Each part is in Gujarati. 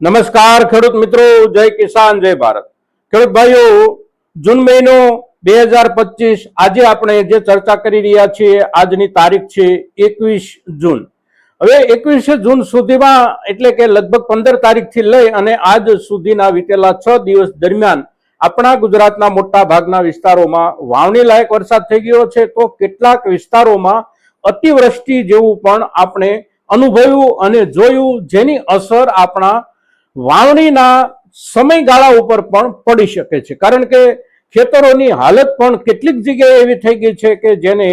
નમસ્કાર ખેડૂત મિત્રો, જય કિસાન, જય ભારત. ખેડૂત ભાઈઓ, જૂન મહિનો બે હજાર પચીસ, આજે આપણે જે ચર્ચા કરી રહ્યા છીએ, આજની તારીખ છે એકવીસ જૂન. હવે એકવીસ જૂન સુધીમાં, એટલે કે લગભગ પંદર તારીખથી લઈ અને આજ સુધીના વીતેલા છ દિવસ દરમિયાન, આપણા ગુજરાતના મોટા ભાગના વિસ્તારોમાં વાવણી લાયક વરસાદ થઈ ગયો છે. તો કેટલાક વિસ્તારોમાં અતિવૃષ્ટિ જેવું પણ આપણે અનુભવ્યું અને જોયું, જેની અસર આપણા વાવણીના સમયગાળા ઉપર પણ પડી શકે છે. કારણ કે ખેતરોની હાલત પણ કેટલીક જગ્યાએ એવી થઈ ગઈ છે કે જેને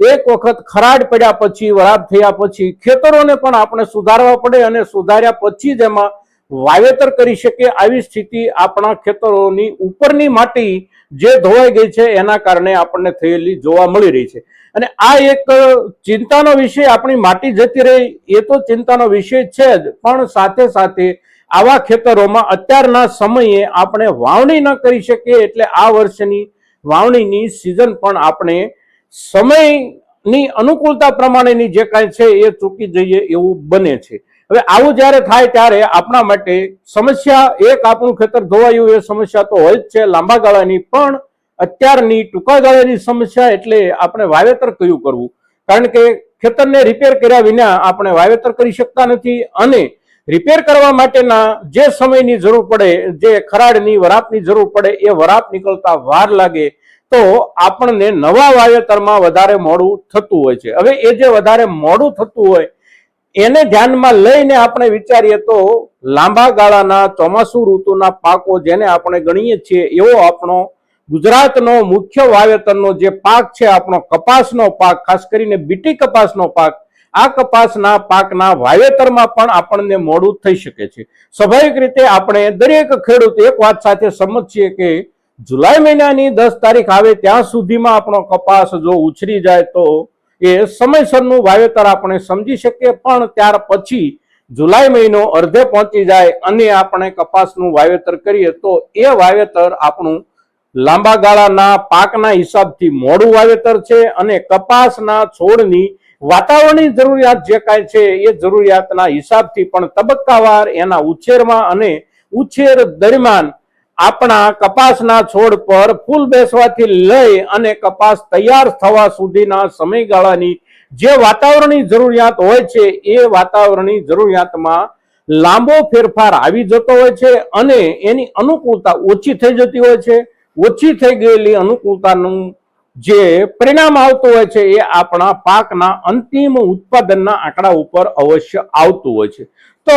એક વખત ખરાડ પડ્યા પછી વરાપ થયા પછી ખેતરોને પણ આપણે સુધારવા પડે અને સુધાર્યા પછી જ એમાં વાવેતર કરી શકીએ આવી સ્થિતિ આપણા ખેતરોની ઉપરની માટી જે ધોવાઈ ગઈ છે એના કારણે આપણને થયેલી જોવા મળી રહી છે. અને આ એક ચિંતાનો વિષય આપણી માટી જતી રહી, એ તો ચિંતાનો વિષય છે જ, પણ સાથે સાથે આવા ખેતરોમાં અત્યારના સમયે આપણે વાવણી ન કરી શકીએ એટલે આ વર્ષની વાવણીની સિઝન પણ આપણે સમયની અનુકૂળતા પ્રમાણેની જે કાંઈ છે એ ચૂકી જઈએ એવું બને છે. હવે આવું જ્યારે થાય ત્યારે આપણા માટે સમસ્યા એક આપણું ખેતર ધોવાયું એ સમસ્યા તો હોય જ છે, લાંબા ગાળાની પણ અત્યારની ટૂંકા ગાળાની સમસ્યા એટલે આપણે વાવેતર કયું કરવું? કારણ કે ખેતરને રિપેર કર્યા વિના આપણે વાવેતર કરી શકતા નથી અને રિપેર કરવા માટેના જે સમયની જરૂર પડે, જે ખરાડની, વરાપની જરૂર પડે, એ વરાપ નીકળતા વાર લાગે, તો આપણને નવા વાવેતરમાં વધારે મોડું થતું હોય છે. હવે એ જે વધારે મોડું થતું હોય, એને ધ્યાનમાં લઈને આપણે વિચારીએ તો લાંબા ગાળાના ચોમાસુ ઋતુના પાકો જેને આપણે ગણીએ છીએ, એવો આપણો ગુજરાતનો મુખ્ય વાવેતરનો જે પાક છે, આપણો કપાસનો પાક, ખાસ કરીને બીટી કપાસનો પાક આ કપાસના પાકના વાવેતરમાં પણ આપણને મોડું થઈ શકે છે. સ્વાભાવિક રીતે આપણે દરેક ખેડૂત એક વાત સાથે સંમત છીએ કે જુલાઈ મહિનાની દસ તારીખ આવે ત્યાં સુધીમાં આપણો કપાસ જો ઉછરી જાય તો એ સમયસરનું વાવેતર આપણે સમજી શકીએ, પણ ત્યાર પછી જુલાઈ મહિનો અર્ધે પહોંચી જાય અને આપણે કપાસનું વાવેતર કરીએ તો એ વાવેતર આપણું લાંબા ગાળાના પાકના હિસાબથી મોડું વાવેતર છે અને કપાસના છોડની વાતાવરણની જરૂરિયાત જે કાંઈ છે એ જરૂરિયાતના હિસાબથી પણ તબક્કાવાર એના ઉછેરમાં અને ઉછેર દરમિયાન આપણા કપાસના છોડ પર ફૂલ બેસવાથી લઈ અને કપાસ તૈયાર થવા સુધીના સમયગાળાની જે વાતાવરણની જરૂરિયાત હોય છે, એ વાતાવરણની જરૂરિયાતમાં લાંબો ફેરફાર આવી જતો હોય છે અને એની અનુકૂળતા ઓછી થઈ જતી હોય છે. ઓછી થઈ ગયેલી અનુકૂળતાનું જે પરિણામ આવતું હોય છે એ આપણા પાકના અંતિમ ઉત્પાદનના આંકડા ઉપર અવશ્ય આવતું હોય છે. તો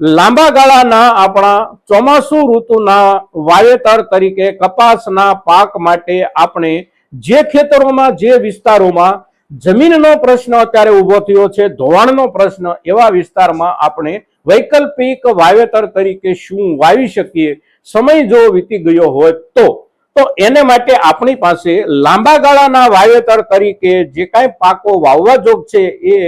લાંબા ગાળાના આપણા ચોમાસુ ઋતુના વાવેતર તરીકે કપાસના પાક માટે આપણે જે ખેતરોમાં, જે વિસ્તારોમાં જમીનનો પ્રશ્ન અત્યારે ઊભો થયો છે, ધોવાણનો પ્રશ્ન એવા વિસ્તારમાં આપણે વૈકલ્પિક વાવેતર તરીકે શું વાવી શકીએ, સમય જો વીતી ગયો હોય તો તો એને માટે આપણી પાસે લાંબા ગાળાના વાવેતર તરીકે જે કાંઈ પાકો વાવવા જોગ છે એ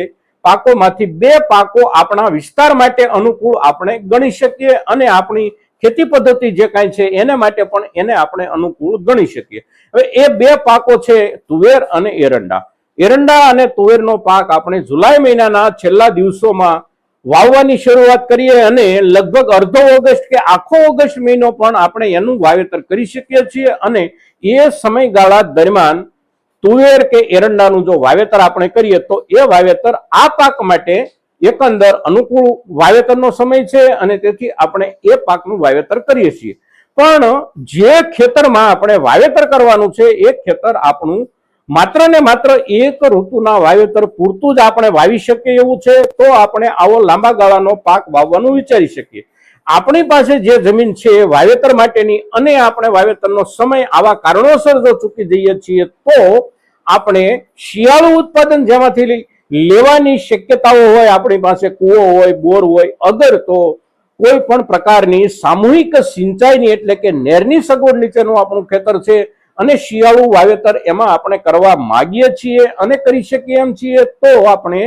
પાકોમાંથી બે પાકો આપણા વિસ્તાર માટે અનુકૂળ આપણે ગણી શકીએ અને આપણી ખેતી પદ્ધતિ જે કાંઈ છે એને માટે પણ એને આપણે અનુકૂળ ગણી શકીએ. હવે એ બે પાકો છે તુવેર અને એરંડા. એરંડા અને તુવેરનો પાક આપણે જુલાઈ મહિનાના છેલ્લા દિવસોમાં વાવવાની શરૂઆત કરીએ અને લગભગ અડધો ઓગસ્ટ કે આખો ઓગસ્ટ મહિનો પણ આપણે એનું વાવેતર કરી શકીએ છીએ અને એ સમયગાળા દરમિયાન તુવેર કે એરંડાનું જો વાવેતર આપણે કરીએ તો એ વાવેતર આ પાક માટે એકંદર અનુકૂળ વાવેતરનો સમય છે અને તેથી આપણે એ પાકનું વાવેતર કરીએ છીએ. પણ જે ખેતરમાં આપણે વાવેતર કરવાનું છે એ ખેતર આપણું માત્ર ને માત્ર એક ઋતુના વાવેતર પૂરતું જ આપણે વાવી શકીએ એવું છે, તો આપણે આવો લાંબા ગાળાનો પાક વાવવાનું વિચારી શકીએ. આપણી પાસે જે જમીન છે એ વાવેતર માટેની અને આપણે વાવેતરનો સમય આવા કારણોસર જો ચૂકી જઈએ છીએ, તો આપણે શિયાળુ ઉત્પાદન જેમાંથી લેવાની શક્યતાઓ હોય, આપણી પાસે કૂવો હોય, બોર હોય, અગર તો કોઈ પણ પ્રકારની સામૂહિક સિંચાઈની એટલે કે નેરની સગવડ નીચેનું આપણું ખેતર છે અને શિયાળુ વાવેતર એમાં આપણે કરવા માગીએ છીએ અને કરી શકીએ એમ છીએ તો આપણે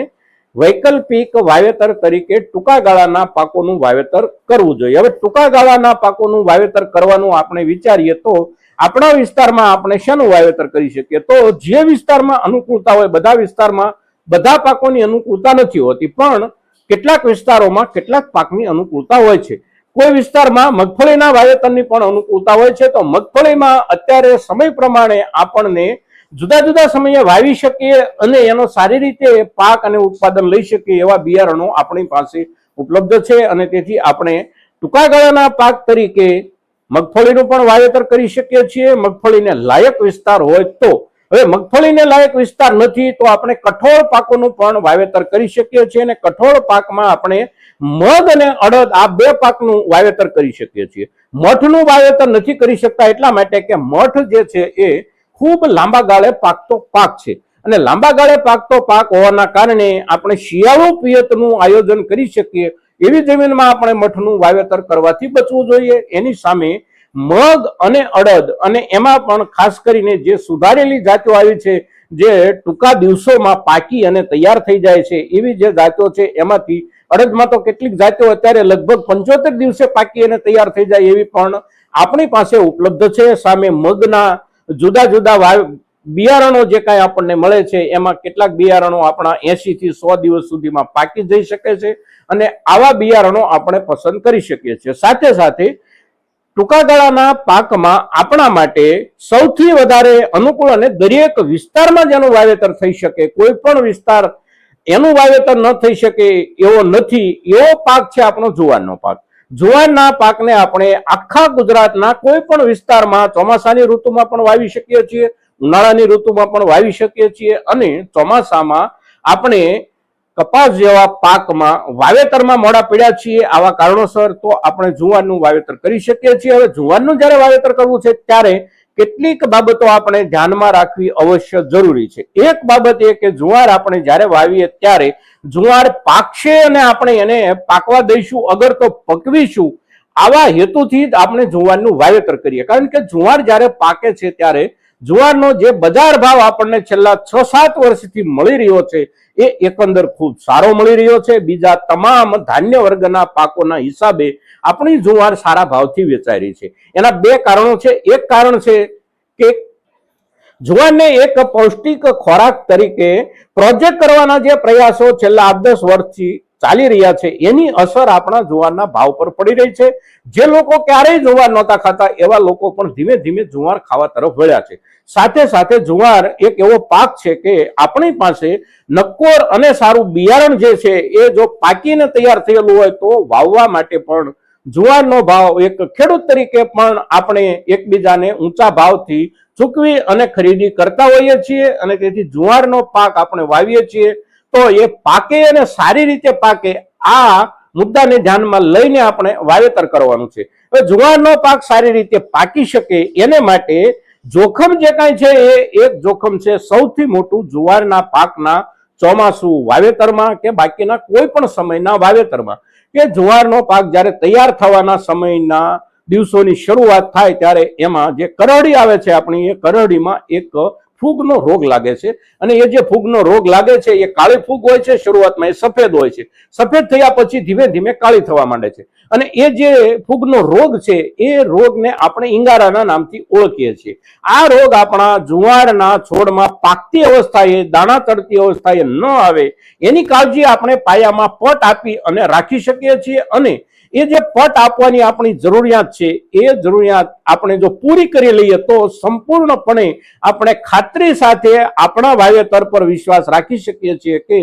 વૈકલ્પિક વાવેતર તરીકે ટૂંકા ગાળાના પાકોનું વાવેતર કરવું જોઈએ. હવે ટૂંકા ગાળાના પાકોનું વાવેતર કરવાનું આપણે વિચારીએ તો આપણા વિસ્તારમાં આપણે શેનું વાવેતર કરી શકીએ? તો જે વિસ્તારમાં અનુકૂળતા હોય, બધા વિસ્તારમાં બધા પાકોની અનુકૂળતા નથી હોતી, પણ કેટલાક વિસ્તારોમાં કેટલાક પાકની અનુકૂળતા હોય છે. કોઈ વિસ્તારમાં મગફળીના વાવેતરની પણ અનુકૂળતા હોય છે, તો મગફળીમાં અત્યારે સમય પ્રમાણે આપણને જુદા જુદા સમયે વાવી શકીએ અને એનો સારી રીતે પાક અને ઉત્પાદન લઈ શકીએ એવા બિયારણો આપણી પાસે ઉપલબ્ધ છે અને તેથી આપણે ટૂંકા ગાળાના પાક તરીકે મગફળીનું પણ વાવેતર કરી શકીએ છીએ. મગફળીને લાયક વિસ્તાર હોય તો હવે મગફળીને લાયક વિસ્તાર નથી તો આપણે કઠોળ પાકોનું પણ વાવેતર કરી શકીએ છીએ અને કઠોળ પાકમાં આપણે મગ અને અડદ આ બે પાકનું વાવેતર કરી શકીએ છીએ. મઠનું વાવેતર નથી કરી શકતા એટલા માટે કે મઠ જે છે એ ખૂબ લાંબા ગાળે પાકતો પાક છે. અને લાંબા ગાળે પાકતો પાક હોવાના કારણે આપણે શિયાળુ પિયતનું આયોજન કરી શકીએ. એવી જમીનમાં આપણે મઠનું વાવેતર કરવાથી બચવું જોઈએ. એની સામે મગ અને અડદ અને એમાં પણ ખાસ કરીને જે સુધારેલી જાતો આવી છે, જે ટૂંકા દિવસોમાં પાકી અને તૈયાર થઈ જાય છે, એવી જે જાતો છે, એમાંથી અડદમાં તો કેટલીક જાતો અત્યારે લગભગ પંચોતેર દિવસે પાકી અને તૈયાર થઈ જાય એવી પણ આપણી પાસે ઉપલબ્ધ છે. સામે મગના જુદા જુદા બિયારણો જે કાંઈ આપણને મળે છે, એમાં કેટલાક બિયારણો આપણા એસી થી સો દિવસ સુધીમાં પાકી જઈ શકે છે અને આવા બિયારણો આપણે પસંદ કરી શકીએ છીએ. સાથે સાથે ટૂંકા ગાળાના પાકમાં આપણા માટે સૌથી વધારે અનુકૂળ અને દરેક વિસ્તારમાં જેનું વાવેતર થઈ શકે. કોઈ પણ વિસ્તાર એનું વાવેતર ન થઈ શકે એવો નથી. એવો પાક છે આપણો જુવારનો પાક. જુવારના પાકને આપણે આખા ગુજરાતના કોઈ પણ વિસ્તારમાં ચોમાસાની ઋતુમાં પણ વાવી શકીએ છીએ, ઉનાળાની ઋતુમાં પણ વાવી શકીએ છીએ અને ચોમાસામાં આપણે કપાસ જેવા પાકમાં વાવેતરમાં મોડા પડ્યા છીએ આવા કારણોસર તો આપણે જુવારનું વાવેતર કરી શકીએ છીએ. હવે જુવારનું જ્યારે વાવેતર કરવું છે ત્યારે કેટલીક બાબતો આપણે ધ્યાનમાં રાખવી અવશ્ય જરૂરી છે. એક બાબત એ કે જુવાર આપણે જ્યારે વાવીએ ત્યારે જુવાર પાકશે અને આપણે એને પાકવા દઈશું, અગર તો પકવીશું. આવા હેતુથી જ આપણે જુવારનું વાવેતર કરીએ. કારણ કે જુવાર જ્યારે પાકે છે ત્યારે જુવારનો જે બજાર ભાવ આપણને છેલ્લા છ સાત વર્ષથી મળી રહ્યો છે એ એકંદર ખૂબ સારો મળી રહ્યો છે. બીજા તમામ ધાન્ય વર્ગના પાકોના હિસાબે આપણી જુવાર સારા ભાવથી વેચાઈ રહી છે. એના બે કારણો છે. એક કારણ છે કે જુવારને એક પૌષ્ટિક ખોરાક તરીકે પ્રોજેક્ટ કરવાના જે પ્રયાસો છેલ્લા આઠ દસ વર્ષથી ચાલી રહ્યા છે, એની અસર આપણા જુવારના ભાવ પર પડી રહી છે. જે લોકો ક્યારેય જુવાર નહોતા ખાતા, એવા લોકો પણ ધીમે ધીમે જુવાર ખાવા તરફ વળ્યા છે. સાથે સાથે જુવાર એક એવો પાક છે કે આપણી પાસે નક્કોર અને સારું બિયારણ જે છે, એ જો પાકીને તૈયાર થયેલું હોય તો વાવવા માટે પણ જુવારનો ભાવ એક ખેડૂત તરીકે પણ આપણે એકબીજાને ઊંચા ભાવથી ચૂકવી અને ખરીદી કરતા હોઈએ છીએ અને તેથી જુવારનો પાક આપણે વાવીએ છીએ. તો એ પાકે અને સારી રીતે પાકે, આ મુદ્દાને ધ્યાનમાં લઈને આપણે વાવેતર કરવાનું છે. હવે જુવારનો પાક સારી રીતે પાકી શકે એને માટે જોખમ જે કાંઈ છે એ એક જોખમ છે સૌથી મોટું જુવારના પાકના ચોમાસુ વાવેતરમાં કે બાકીના કોઈ પણ સમયના વાવેતરમાં. કે જુવારનો પાક જ્યારે તૈયાર થવાના સમયના દિવસોની શરૂઆત થાય ત્યારે એમાં જે કરડી આવે છે આપણી, એ કરડીમાં એક ફૂગનો રોગ લાગે છે અને એ જે ફૂગનો રોગ લાગે છે, એ કાળી ફૂગ હોય છે, શરૂઆતમાં એ સફેદ હોય છે. સફેદ થયા પછી ધીમે ધીમે કાળી થવા માંડે છે. અને એ જે ફૂગનો રોગ છે, એ રોગને આપણે ઈંગારાના નામથી ઓળખીએ છીએ. આ રોગ આપણા જુવારના છોડમાં પાકતી અવસ્થાએ, દાણા તડતી અવસ્થાએ ન આવે, એની કાળજી આપણે પાયામાં પટ આપી અને રાખી શકીએ છીએ અને એ જે પટ આપવાની આપણી જરૂરિયાત છે, એ જરૂરિયાત આપણે જો પૂરી કરી લઈએ તો સંપૂર્ણપણે આપણે ખાતરી સાથે આપણા વાવેતર પર વિશ્વાસ રાખી શકીએ છીએ કે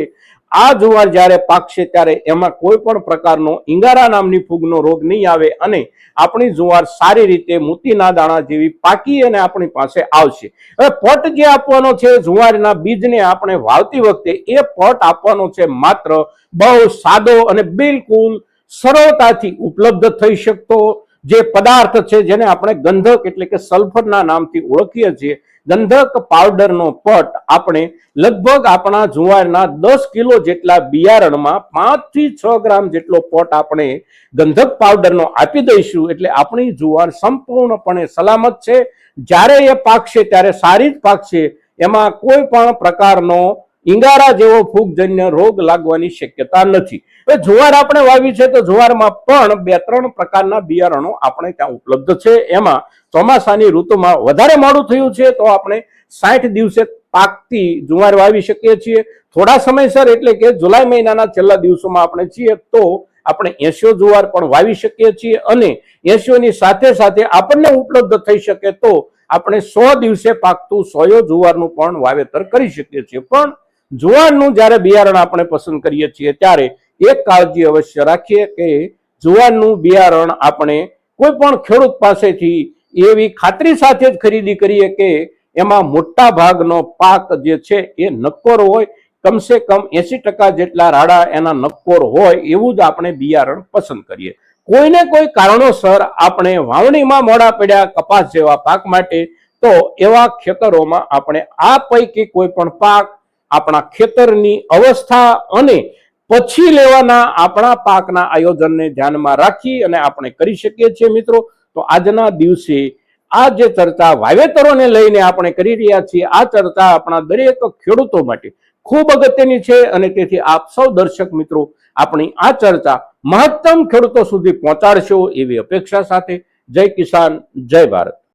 આ જુવાર જ્યારે પાકશે ત્યારે એમાં કોઈ પણ પ્રકારનો ઈંગારા નામની ફૂગનો રોગ નહીં આવે અને આપણી જુવાર સારી રીતે મોતીના દાણા જેવી પાકી અને આપણી પાસે આવશે. હવે પટ જે આપવાનો છે, જુવારના બીજને આપણે વાવતી વખતે એ પટ આપવાનો છે માત્ર બહુ સાદો અને બિલકુલ સરળતાથી ઉપલબ્ધ થઈ શકતો જે પદાર્થ છે, જેને આપણે ગંધક એટલે કે સલ્ફરના નામથી ઓળખીએ છીએ, ગંધક પાવડરનો પટ આપણે લગભગ આપણા જુવારના દસ કિલો જેટલા બિયારણમાં પાંચથી છ ગ્રામ જેટલો પટ આપણે ગંધક પાવડરનો આપી દઈશું. એટલે આપણી જુવાર સંપૂર્ણપણે સલામત છે. જ્યારે એ પાકશે, ત્યારે સારી જ પાકશે. એમાં કોઈ પણ પ્રકારનો ઈંગારા જેવો ફૂગજન્ય રોગ લાગવાની શક્યતા નથી. હવે જુવાર આપણે વાવી છે તો જુવારમાં પણ બે ત્રણ પ્રકારના બિયારણો આપણે ત્યાં ઉપલબ્ધ છે. એમાં ચોમાસાની ઋતુમાં વધારે મોડું થયું છે તો આપણે સાઠ દિવસે પાકતી જુવાર વાવી શકીએ છીએ. થોડા સમયસર એટલે કે જુલાઈ મહિનાના છેલ્લા દિવસોમાં આપણે છીએ તો આપણે એસીઓ જુવાર પણ વાવી શકીએ છીએ અને એસીઓની સાથે સાથે આપણને ઉપલબ્ધ થઈ શકે તો આપણે સો દિવસે પાકતું સોયો જુવારનું પણ વાવેતર કરી શકીએ છીએ. પણ જુવારનું જ્યારે બિયારણ આપણે પસંદ કરીએ છીએ ત્યારે એક કાળજી અવશ્ય રાખીએ કે જુવારનું બિયારણ આપણે કોઈ પણ ખેડૂત પાસેથી એવી ખાતરી સાથે જ ખરીદી કરીએ કે એમાં મોટા ભાગનો પાક જે છે એ નક્કોર હોય, કમસે કમ એસી ટકા જેટલા રાડા એના નક્કોર હોય એવું જ આપણે બિયારણ પસંદ કરીએ. કોઈને કોઈ કારણોસર આપણે વાવણીમાં મોડા પડ્યા કપાસ જેવા પાક માટે, તો એવા ખેતરોમાં આપણે આ પૈકી કોઈ પણ પાક આપણા ખેતરની અવસ્થા અને પછી લેવાના આપણા પાકના આયોજનને ધ્યાનમાં રાખી અને આપણે કરી શકીએ છીએ મિત્રો. તો આજના દિવસે આ જે ચર્ચા વાવેતરોને લઈને આપણે કરી રહ્યા છીએ, આ ચર્ચા આપણા દરેક ખેડૂતો માટે ખૂબ અગત્યની છે અને તેથી આપ સૌ દર્શક મિત્રો આપણી આ ચર્ચા મહત્તમ ખેડૂતો સુધી પહોંચાડશો એવી અપેક્ષા સાથે. જય કિસાન, જય ભારત.